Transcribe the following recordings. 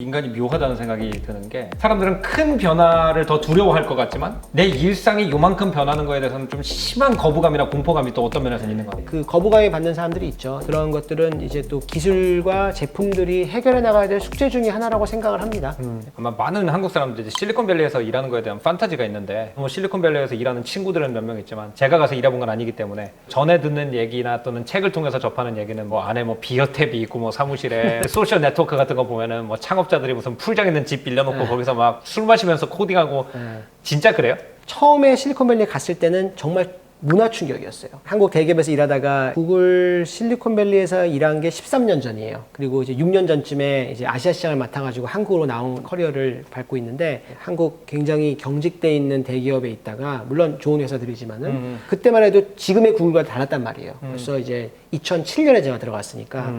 인간이 묘하다는 생각이 드는 게 사람들은 큰 변화를 더 두려워할 것 같지만 내 일상이 요만큼 변하는 거에 대해서는 좀 심한 거부감이나 공포감이 또 어떤 면에서 있는 것 같아요. 그 거부감이 받는 사람들이 있죠. 그런 것들은 이제 또 기술과 제품들이 해결해 나가야 될 숙제 중에 하나라고 생각을 합니다. 아마 많은 한국 사람들이 이제 실리콘밸리에서 일하는 거에 대한 판타지가 있는데 뭐 실리콘밸리에서 일하는 친구들은 몇 명 있지만 제가 가서 일해본 건 아니기 때문에 전에 듣는 얘기나 또는 책을 통해서 접하는 얘기는 뭐 안에 뭐 비어탭이 있고 뭐 사무실에 소셜 네트워크 같은 거 보면은 뭐 창업 자들이 무슨 풀장 있는 집 빌려놓고 거기서 막 술 마시면서 코딩하고 진짜 그래요? 처음에 실리콘밸리 갔을 때는 정말 문화 충격이었어요. 한국 대기업에서 일하다가 구글 실리콘밸리에서 일한 게 13년 전이에요. 그리고 이제 6년 전쯤에 이제 아시아 시장을 맡아가지고 한국으로 나온 커리어를 밟고 있는데 한국 굉장히 경직돼 있는 대기업에 있다가 물론 좋은 회사들이지만은 그때만 해도 지금의 구글과 달랐단 말이에요. 벌써 이제 2007년에 제가 들어갔으니까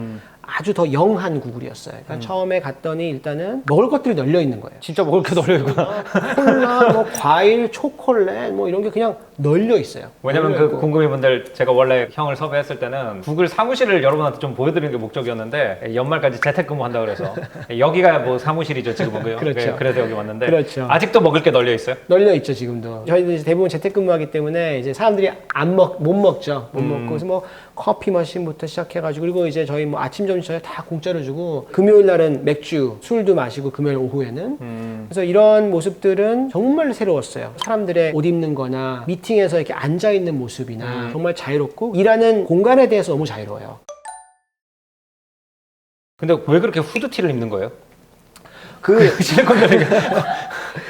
아주 더 영한 구글이었어요. 그러니까 처음에 갔더니 일단은 먹을 것들이 널려 있는 거예요. 진짜 먹을 게 널려 있구나. 콜라, 뭐 과일, 초콜릿 뭐 이런 게 그냥 널려 있어요. 왜냐면 널려 그 있고. 궁금이분들 제가 원래 형을 섭외했을 때는 구글 사무실을 여러분한테 좀 보여드리는 게 목적이었는데 연말까지 재택근무 한다 그래서 여기가 뭐 사무실이죠 지금은 그요? 그렇죠. 그래서 여기 왔는데 그렇죠. 아직도 먹을 게 널려 있어요? 널려 있죠 지금도. 저희는 이제 대부분 재택근무하기 때문에 이제 사람들이 안 먹 못 먹죠. 못 음. 먹고 그래서 뭐 커피 머신부터 시작해가지고 그리고 이제 저희 뭐 아침 점심 저녁 다 공짜로 주고 금요일 날은 맥주 술도 마시고 금요일 오후에는 음. 그래서 이런 모습들은 정말 새로웠어요. 사람들의 옷 입는 거나 미팅에서 이렇게 앉아 있는 모습이나 음. 정말 자유롭고 일하는 공간에 대해서 너무 자유로워요. 근데 왜 그렇게 후드티를 입는 거예요? 그 실리콘밸리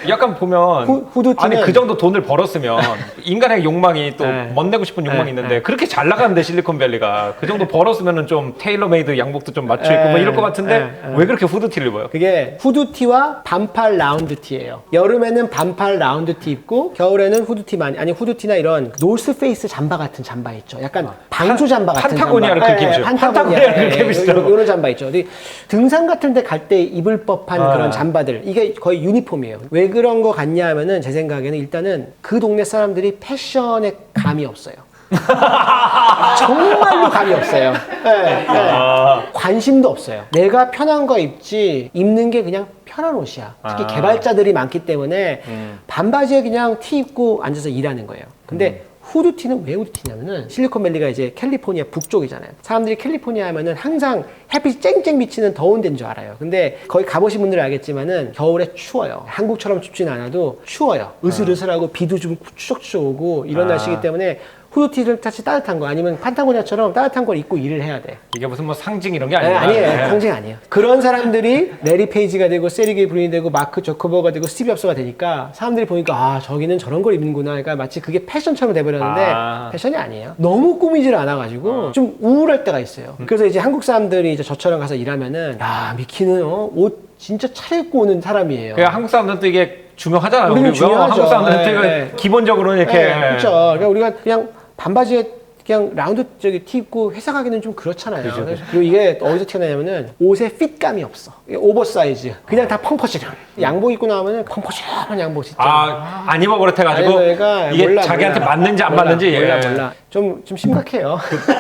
약간 보면 후- 후드티는- 아니 그 정도 돈을 벌었으면 인간의 욕망이 또 네. 멋내고 싶은 욕망이 네, 있는데 네. 그렇게 잘 나가는데 실리콘밸리가 그 정도 벌었으면은 좀 테일러메이드 양복도 좀 맞춰 입고 네, 뭐 이럴 것 같은데 네, 네. 왜 그렇게 후드티를 입어요? 그게 후드티와 반팔 라운드티예요. 여름에는 반팔 라운드티 입고 겨울에는 후드티 많이 아니 후드티나 이런 노스페이스 잠바 같은 잠바 있죠. 약간 방수 잠바 같은 판타고니아를 잠바. 그렇게 예, 예. 판타고니아 판타고니아를 예, 그렇게 예, 입으시더라고. 이런 잠바 있죠. 근데 등산 같은 데 갈 때 입을 법한 아. 그런 잠바들 이게 거의 유니폼이에요. 왜 그런 거 같냐 하면은 제 생각에는 일단은 그 동네 사람들이 패션에 감이 없어요. 정말로 감이 없어요. 예, 예. 아. 관심도 없어요. 내가 편한 거 입지 입는 게 그냥 편한 옷이야. 특히 아. 개발자들이 많기 때문에 음. 반바지에 그냥 티 입고 앉아서 일하는 거예요. 근데 후드티는 왜 후드티냐면은 실리콘밸리가 이제 캘리포니아 북쪽이잖아요. 사람들이 캘리포니아 하면은 항상 햇빛이 쨍쨍 비치는 더운 데인 줄 알아요. 근데 거기 가보신 분들은 알겠지만은 겨울에 추워요. 한국처럼 춥지는 않아도 추워요. 으슬으슬하고 비도 좀 추적추적 오고 이런 아. 날씨기 때문에 후드티를 같이 따뜻한 거 아니면 판타고니아처럼 따뜻한 걸 입고 일을 해야 돼. 이게 무슨 뭐 상징 이런 게 네, 아니구나. 아니에요. 네. 상징 아니에요. 그런 사람들이 레리 페이지가 되고 세리게이 브린이 되고 마크 저커버가 되고 스티브 잡스가 되니까 사람들이 보니까 아 저기는 저런 걸 입는구나. 그러니까 마치 그게 패션처럼 돼버렸는데 아. 패션이 아니에요. 너무 꾸미질 않아가지고 좀 우울할 때가 있어요. 그래서 이제 한국 사람들이 이제 저처럼 가서 일하면은 야 미키는 어, 옷 진짜 차려입고 오는 사람이에요. 그 한국 사람들은 또 이게 중요하잖아요. 우리는 우리 중요하죠. 한국 사람들은 네, 네. 기본적으로는 이렇게 네, 그렇죠. 그러니까 우리가 그냥 반바지에 그냥 라운드 저기 티 입고 회사 가기는 좀 그렇잖아요. 그죠, 그죠. 그리고 이게 어디서 튀어나냐면은 옷에 핏감이 없어. 이게 오버사이즈. 그냥 다 펑퍼짐. 양복 입고 나오면은 펑퍼짐한 양복 진짜. 아, 안 입어버릇 해가지고 아니, 그러니까 이게 몰라, 자기한테 몰라. 맞는지 안 몰라, 맞는지 몰라 예. 몰라. 좀좀 심각해요.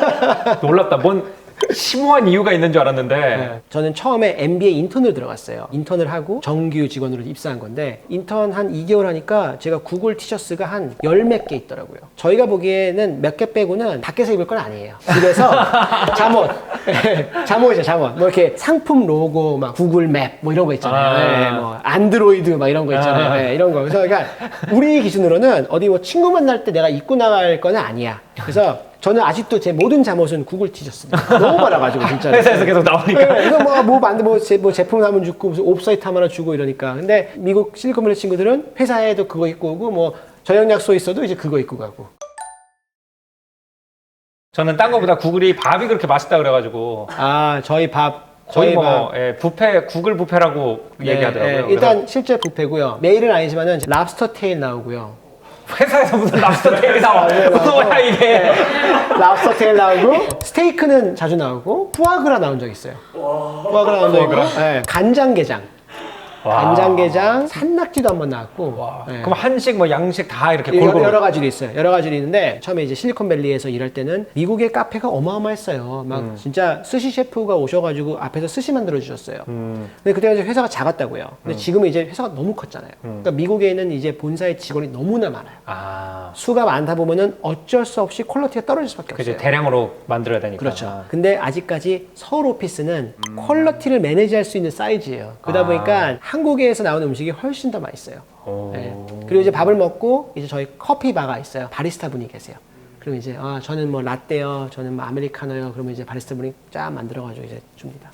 놀랍다. 뭔 심오한 이유가 있는 줄 알았는데 네. 저는 처음에 MBA 인턴을 들어갔어요. 인턴을 하고 정규 직원으로 입사한 건데 인턴 한 2개월 하니까 제가 구글 티셔츠가 한 열 몇 개 있더라고요. 저희가 보기에는 몇 개 빼고는 밖에서 입을 건 아니에요. 집에서 잠옷, 잠옷이죠 잠옷. 뭐 이렇게 상품 로고 막 구글 맵 뭐 이런 거 있잖아요. 아. 네, 뭐 안드로이드 막 이런 거 있잖아요. 아. 네, 이런 거. 그래서 그러니까 우리 기준으로는 어디 뭐 친구 만날 때 내가 입고 나갈 거는 아니야. 그래서 저는 아직도 제 모든 잠옷은 구글 티셔츠입니다. 너무 많아가지고 진짜. 회사에서 계속 나오니까 네, 이거 뭐, 뭐 만들, 뭐, 제, 뭐 제품 하면 주고, 무슨 옵사이트 하나 주고 이러니까. 근데 미국 실리콘밸리 친구들은 회사에도 그거 입고 오고, 뭐, 저녁 약속 있어도 이제 그거 입고 가고. 저는 딴 거보다 구글이 밥이 그렇게 맛있다 그래가지고 아, 저희 밥. 거의 저희 뭐 밥. 예, 뷔페 구글 뷔페라고 네, 얘기하더라고요. 네, 일단 실제 뷔페고요. 매일은 아니지만은 랍스터 테일 나오고요. 회사에서 무슨 랍스터 테일이 나와. 네, 뭐야 이게. 랍스터 테일 나오고, 스테이크는 자주 나오고, 푸아그라 나온 적 있어요. 푸아그라 나온 적 있고, 네, 간장게장. 와. 간장게장, 산낙지도 한번 나왔고. 와, 예. 그럼 한식 뭐 양식 다 이렇게 여러, 골고루 여러 가지로 있어요. 여러 가지로 있는데 처음에 이제 실리콘밸리에서 일할 때는 미국의 카페가 어마어마했어요. 막 음. 진짜 스시 셰프가 오셔가지고 앞에서 스시 만들어 주셨어요. 음. 근데 그때 이제 회사가 작았다고요. 근데 지금은 이제 회사가 너무 컸잖아요. 그러니까 미국에 있는 이제 본사의 직원이 너무나 많아요. 아 수가 많다 보면은 어쩔 수 없이 퀄리티가 떨어질 수밖에 그지 없어요. 대량으로 만들어야 되니까 그렇죠. 근데 아직까지 서울 오피스는 퀄리티를 매니지할 수 있는 사이즈예요. 그러다 아. 보니까 한국에서 나오는 음식이 훨씬 더 맛있어요. 오. 네. 그리고 이제 밥을 먹고 이제 저희 커피 바가 있어요. 바리스타 분이 계세요. 그럼 이제 아 저는 뭐 라떼요, 저는 뭐 아메리카노요. 그러면 이제 바리스타 분이 쫙 만들어가지고 이제 줍니다.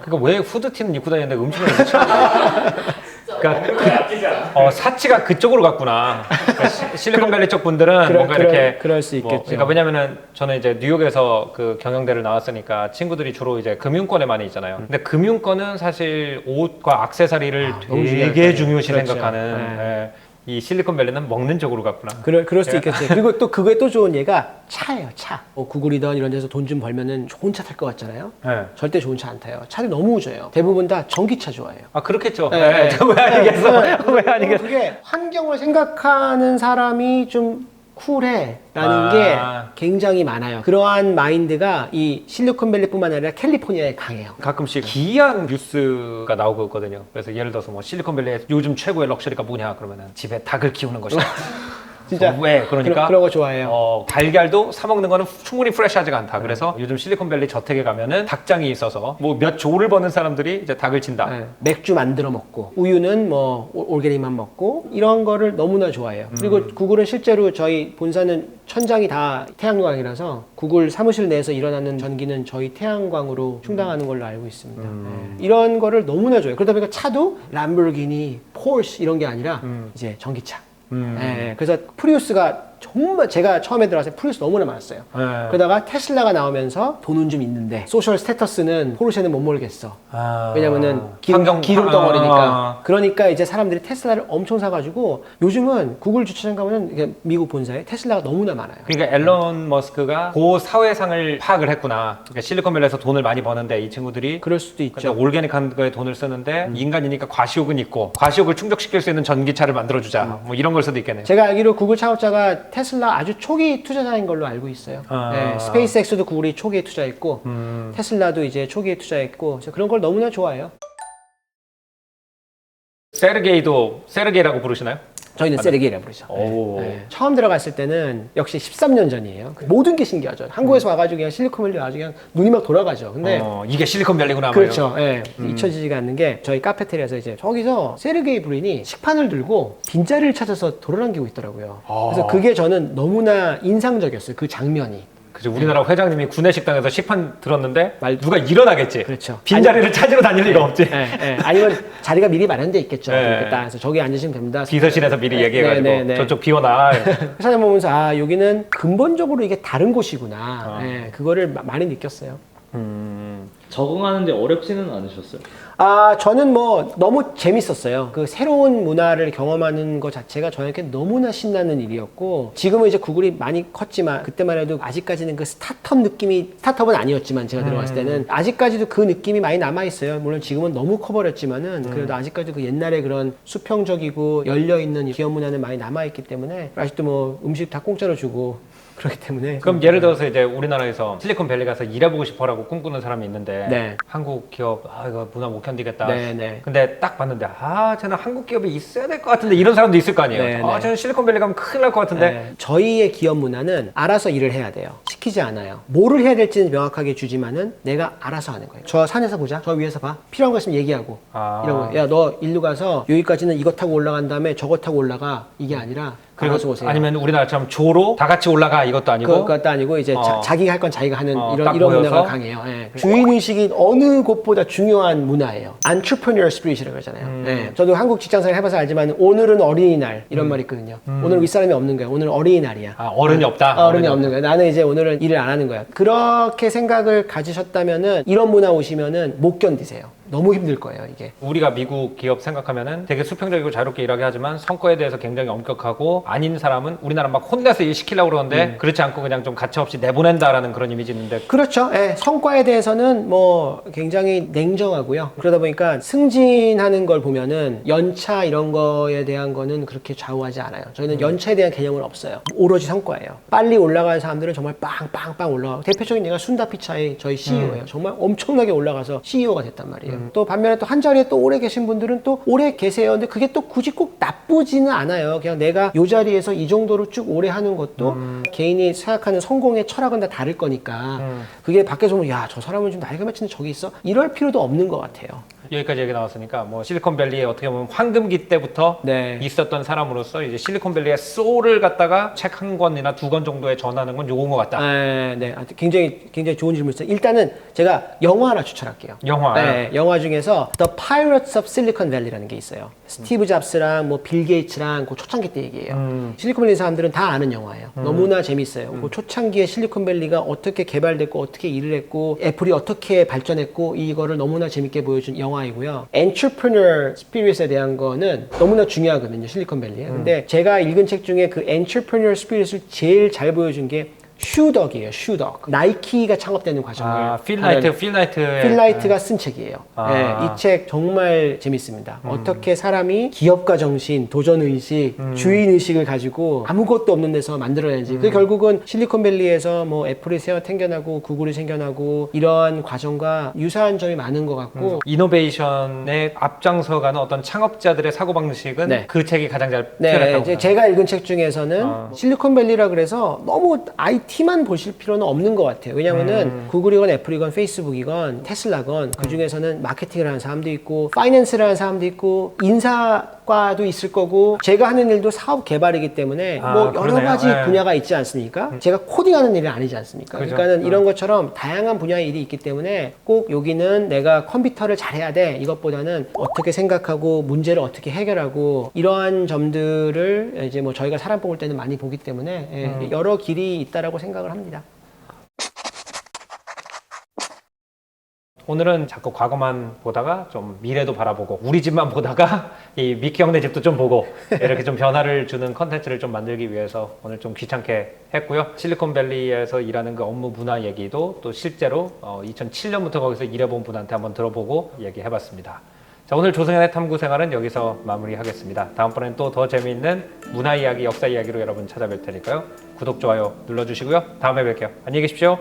그러니까 왜 후드티는 입고 다니는데 그렇죠? 그러니까 그, 어, 사치가 그쪽으로 갔구나. 그러니까 시- 실리콘밸리 쪽 분들은 그럴- 뭔가 그럴- 이렇게 그럴 수 뭐, 있겠죠. 그러니까 왜냐면은 저는 이제 뉴욕에서 그 경영대를 나왔으니까 친구들이 주로 이제 금융권에 많이 있잖아요. 근데 금융권은 사실 옷과 액세서리를 아, 너무 되게 중요하죠. 중요시 그렇죠. 생각하는 네. 예. 이 실리콘밸리는 먹는 쪽으로 갔구나. 그럴, 그럴 수도 있겠죠. 그리고 또 그거에 또 좋은 예가 차예요, 차. 뭐 구글이든 이런 데서 돈 좀 벌면은 좋은 차 탈 것 같잖아요. 예. 절대 좋은 차 안 타요. 차들이 너무 우져요. 대부분 다 전기차 좋아해요. 아 그렇겠죠. 네, 예. 네. 왜 아니겠어? 네. 왜 아니겠어? 그게 환경을 생각하는 사람이 좀 쿨해라는 아. 게 굉장히 많아요. 그러한 마인드가 이 실리콘밸리뿐만 아니라 캘리포니아에 강해요. 가끔씩 기이한 뉴스가 나오고 있거든요. 그래서 예를 들어서 뭐 실리콘밸리의 요즘 최고의 럭셔리가 뭐냐 그러면은 집에 닭을 키우는 것이다. 진짜 어, 왜 그러니까 그런, 그런 거 좋아해요. 어, 달걀도 사 먹는 거는 충분히 프레시하지가 않다. 그래서 요즘 실리콘밸리 저택에 가면은 닭장이 있어서 뭐 몇 조를 버는 사람들이 이제 닭을 친다. 네, 맥주 만들어 먹고 우유는 뭐 올- 올게리만 먹고 이런 거를 너무나 좋아해요. 그리고 음. 구글은 실제로 저희 본사는 천장이 다 태양광이라서 구글 사무실 내에서 일어나는 전기는 저희 태양광으로 충당하는 걸로 알고 있습니다. 음. 네. 이런 거를 너무나 좋아해요. 그러다 보니까 차도 람보르기니, 포르쉐 이런 게 아니라 이제 전기차. 음. 네, 그래서 프리우스가 정말 제가 처음에 들어왔을 때 프리우스 너무나 많았어요. 네. 그러다가 테슬라가 나오면서 돈은 좀 있는데 소셜 스테터스는 포르쉐는 못 몰겠어. 아, 왜냐면은 기름, 환경- 기름 아, 덩어리니까. 그러니까 이제 사람들이 테슬라를 엄청 사가지고 요즘은 구글 주차장 가면은 이게 미국 본사에 테슬라가 너무나 많아요. 그러니까 앨런 머스크가 그 사회상을 파악을 했구나. 그러니까 실리콘밸리에서 돈을 많이 버는데 이 친구들이 그럴 수도 근데 있죠. 올게닉한 거에 돈을 쓰는데 인간이니까 과시욕은 있고 과시욕을 충족시킬 수 있는 전기차를 만들어주자. 뭐 이런 걸 수도 있겠네요. 제가 알기로 구글 창업자가 테슬라 아주 초기 투자자인 걸로 알고 있어요. 아. 네, 스페이스X도 구글이 초기에 투자했고 음. 테슬라도 이제 초기에 투자했고 제가 그런 걸 너무나 좋아해요. 세르게이도 세르게이라고 부르시나요? 저희는 세르게이라고 부르죠. 오. 네. 처음 들어갔을 때는 역시 13년 전이에요. 그 모든 게 신기하죠. 한국에서 와가지고 그냥 실리콘밸리 와가지고 그냥 눈이 막 돌아가죠. 근데 어, 이게 실리콘밸리구나. 뭐 그렇죠. 예. 잊혀지지가 않는 게 저희 카페테리아에서 이제 저기서 세르게이 브린이 식판을 들고 빈자리를 찾아서 돌아다니고 있더라고요. 아. 그래서 그게 저는 너무나 인상적이었어요. 그 장면이. 그죠. 우리나라 회장님이 구내 식당에서 식판 들었는데 말- 누가 일어나겠지. 그렇죠. 빈 자리를 찾으러 다닐 리가 없지. 예, 예. 아니면 자리가 미리 마련돼 있겠죠. 네. 이렇게 딱 그래서 저기 앉으시면 됩니다. 비서실에서 미리 네, 얘기해가지고 네, 네. 저쪽 비워놔. 회사님 보면서 아 여기는 근본적으로 이게 다른 곳이구나. 아. 예, 그거를 마- 많이 느꼈어요. 음. 적응하는데 어렵지는 않으셨어요? 아, 저는 뭐 너무 재밌었어요. 그 새로운 문화를 경험하는 것 자체가 저에게 너무나 신나는 일이었고, 지금은 이제 구글이 많이 컸지만, 그때만 해도 아직까지는 그 스타트업 느낌이, 스타트업은 아니었지만 제가 들어갔을 때는 아직까지도 그 느낌이 많이 남아있어요. 물론 지금은 너무 커버렸지만은, 그래도 아직까지도 그 옛날에 그런 수평적이고 열려있는 기업 문화는 많이 남아있기 때문에, 아직도 뭐 음식 다 공짜로 주고, 그렇기 때문에. 그럼 예를 들어서 이제 우리나라에서 실리콘밸리 가서 일해보고 싶어라고 꿈꾸는 사람이 있는데 네. 한국 기업 아 이거 문화 못 견디겠다. 네, 네. 근데 딱 봤는데 아 쟤는 한국 기업에 있어야 될 것 같은데 이런 사람도 있을 거 아니에요. 네, 아 네. 쟤는 실리콘밸리 가면 큰일 날 것 같은데 네. 저희의 기업 문화는 알아서 일을 해야 돼요. 시키지 않아요. 뭐를 해야 될지는 명확하게 주지만은 내가 알아서 하는 거예요. 저 산에서 보자. 저 위에서 봐. 필요한 거 있으면 얘기하고. 아. 이런 거. 야, 너 일로 가서 여기까지는 이거 타고 올라간 다음에 저거 타고 올라가. 이게 아니라 그리고 알아서 오세요. 아니면 우리나라처럼 조로 다 같이 올라가 이것도 아니고 그, 그것도 아니고 이제 어. 자, 기가 할 건 자기가 하는 어, 이런 딱 이런 모여서? 문화가 강해요. 예. 주인 의식이 어느 곳보다 중요한 문화예요. entrepreneur spirit이라고 그러잖아요. 음. 예. 저도 한국 직장생활 해봐서 알지만 오늘은 어린이날 이런 말이 있거든요. 오늘 윗사람이 없는 거야. 오늘 어린이날이야. 아, 어른이 없다. 아, 어른이 없는 거야. 나는 이제 오늘은 일을 안 하는 거야. 그렇게 생각을 가지셨다면은 이런 문화 오시면은 못 견디세요. 너무 힘들 거예요 이게. 우리가 미국 기업 생각하면은 되게 수평적이고 자유롭게 일하게 하지만 성과에 대해서 굉장히 엄격하고 아닌 사람은 우리나라 막 혼내서 일 시키려고 그러는데 그렇지 않고 그냥 좀 가차없이 내보낸다라는 그런 이미지 있는데 그렇죠. 예, 성과에 대해서는 뭐 굉장히 냉정하고요. 그러다 보니까 승진하는 걸 보면은 연차 이런 거에 대한 거는 그렇게 좌우하지 않아요. 저희는 연차에 대한 개념은 없어요. 오로지 성과예요. 빨리 올라가는 사람들은 정말 빵빵빵 올라가고 대표적인 예가 순다피차의 저희 CEO예요. 정말 엄청나게 올라가서 CEO가 됐단 말이에요. 또 반면에 또 한 자리에 또 오래 계신 분들은 또 오래 계세요. 근데 그게 또 굳이 꼭 나쁘지는 않아요. 그냥 내가 이 자리에서 이 정도로 쭉 오래 하는 것도 개인이 생각하는 성공의 철학은 다 다를 거니까 그게 밖에서 보면 야 저 사람은 좀 나이가 몇인데 저기 있어 이럴 필요도 없는 것 같아요. 여기까지 얘기 나왔으니까 뭐 실리콘밸리에 어떻게 보면 황금기 때부터 네. 있었던 사람으로서 이제 실리콘밸리의 소울을 갖다가 책 한 권이나 두 권 정도에 전하는 건 요건 것 같다. 네, 네. 하여튼 굉장히 굉장히 좋은 질문이었어요. 일단은 제가 영화 하나 추천할게요. 영화. 네, 영화 중에서 The Pirates of Silicon Valley라는 게 있어요. 스티브 잡스랑 뭐 빌 게이츠랑 그 초창기 때 얘기예요. 음. 실리콘밸리 사람들은 다 아는 영화예요. 너무나 재밌어요. 그 초창기에 실리콘밸리가 어떻게 개발됐고 어떻게 일을 했고 애플이 어떻게 발전했고 이거를 너무나 재밌게 보여준 영화이고요. Entrepreneur Spirit에 대한 거는 너무나 중요하거든요. 실리콘밸리에. 음. 근데 제가 읽은 책 중에 그 Entrepreneur Spirit을 제일 잘 보여준 게 슈덕이에요. 슈덕. 나이키가 창업되는 과정을 아, 필라이트, 필라이트의 필라이트가 쓴 책이에요. 아. 네, 이책 정말 재밌습니다. 어떻게 사람이 기업가 정신, 도전 의식, 주인 의식을 가지고 아무것도 없는 데서 만들어내는지. 그 결국은 실리콘밸리에서 뭐 애플이 새어 생겨나고 구글이 생겨나고 이러한 과정과 유사한 점이 많은 것 같고 이노베이션에 앞장서가는 어떤 창업자들의 사고 방식은 네. 그 책이 가장 잘 네, 표현했다고 이제. 제가 읽은 책 중에서는 아. 실리콘밸리라 그래서 너무 IT 만 보실 필요는 없는 것 같아요. 왜냐면은 음. 구글이건 애플이건 페이스북이건 테슬라건 그 중에서는 마케팅을 하는 사람도 있고 파이낸스를 하는 사람도 있고 인사과도 있을 거고 제가 하는 일도 사업 개발이기 때문에 아, 뭐 여러 그러네요. 가지 네. 음. 분야가 있지 않습니까? 제가 코딩하는 일은 아니지 않습니까? 그죠. 그러니까는 음. 이런 것처럼 다양한 분야의 일이 있기 때문에 꼭 여기는 내가 컴퓨터를 잘해야 돼 이것보다는 어떻게 생각하고 문제를 어떻게 해결하고 이러한 점들을 이제 뭐 저희가 사람 뽑을 때는 많이 보기 때문에 예, 음. 여러 길이 있다라고 생각을 합니다. 오늘은 자꾸 과거만 보다가 좀 미래도 바라보고 우리 집만 보다가 이 미키 형네 집도 좀 보고 이렇게 좀 변화를 주는 컨텐츠를 좀 만들기 위해서 오늘 좀 귀찮게 했고요. 실리콘밸리에서 일하는 그 업무 문화 얘기도 또 실제로 어, 2007년부터 거기서 일해본 분한테 한번 들어보고 얘기해봤습니다. 자 오늘 조승현의 탐구 생활은 여기서 마무리하겠습니다. 다음번엔 또 더 재미있는 문화 이야기, 역사 이야기로 여러분 찾아뵐 테니까요. 구독, 좋아요 눌러주시고요. 다음에 뵐게요. 안녕히 계십시오.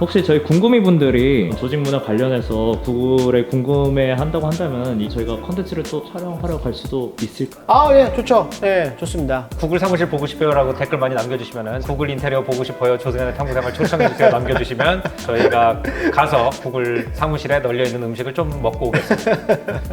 혹시 저희 궁금이 분들이 조직 문화 관련해서 구글에 궁금해 한다고 한다면 이 저희가 컨텐츠를 또 촬영하러 갈 수도 있을까? 아, 예, 좋죠. 예, 좋습니다. 구글 사무실 보고 싶어요라고 댓글 많이 남겨주시면은 구글 인테리어 보고 싶어요 조승현의 탐구생활 초청해주세요 남겨주시면 저희가 가서 구글 사무실에 널려 있는 음식을 좀 먹고 오겠습니다.